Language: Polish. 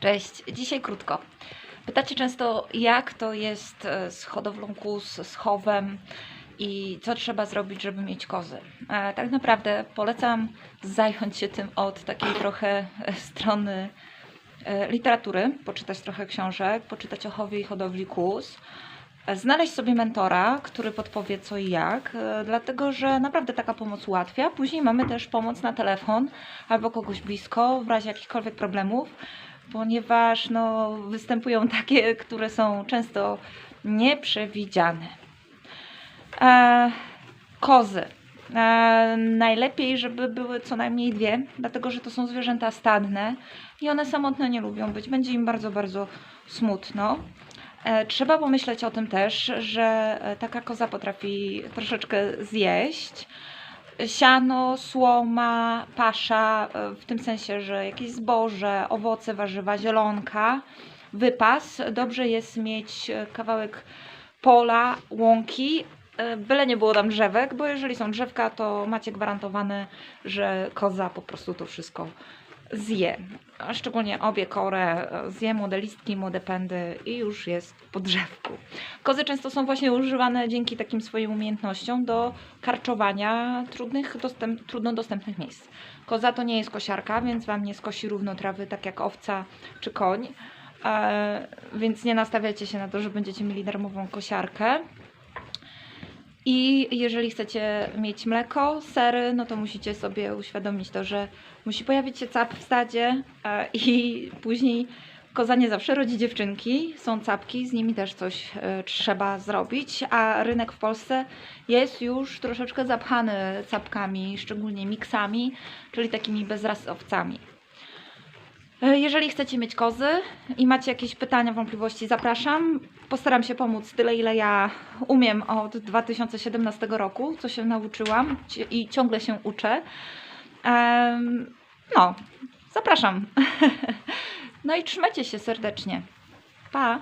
Cześć, dzisiaj krótko. Pytacie często, jak to jest e, z hodowlą kóz, z chowem i co trzeba zrobić, żeby mieć kozy. E, Tak naprawdę polecam zająć się tym od takiej trochę e, strony literatury, poczytać trochę książek, poczytać o chowie i hodowli e, Znaleźć sobie mentora, który podpowie co i jak, dlatego że naprawdę taka pomoc ułatwia. Później mamy też pomoc na telefon albo kogoś blisko w razie jakichkolwiek problemów ponieważ no, występują takie, które są często nieprzewidziane. E, kozy. E, najlepiej, żeby były co najmniej dwie, dlatego że to są zwierzęta stadne i one samotne nie lubią być. Będzie im bardzo, bardzo smutno. E, Trzeba pomyśleć o tym też, że e, taka koza potrafi troszeczkę zjeść siano, słoma, pasza, e, w tym sensie, że jakieś zboże, owoce, warzywa, zielonka, wypas. Dobrze jest mieć e, kawałek pola, łąki, e, byle nie było tam drzewek, bo jeżeli są drzewka, to macie gwarantowane, że koza po prostu to wszystko zje. A szczególnie obie korę e, zje, młode listki, młode pędy i już jest po drzewku. Kozy często są właśnie używane dzięki takim swoim umiejętnościom do karczowania trudnych, dostęp, trudno dostępnych miejsc. Koza to nie jest kosiarka, więc Wam nie skosi równo trawy tak jak owca czy koń. E, więc nie nastawiajcie się na to, że będziecie mieli darmową kosiarkę. I jeżeli chcecie mieć mleko, sery, no to musicie sobie uświadomić to, że musi pojawić się cap w stadzie e, i później koza nie zawsze rodzi dziewczynki, są capki, z nimi też coś e, trzeba zrobić, a rynek w Polsce jest już troszeczkę zapchany capkami, szczególnie miksami, czyli takimi bezrasowcami. E, Jeżeli chcecie mieć kozy i macie jakieś pytania, wątpliwości, zapraszam. Postaram się pomóc tyle, ile ja umiem od 2017 roku, co się nauczyłam i ciągle się uczę. No, zapraszam. No i trzymajcie się serdecznie. Pa!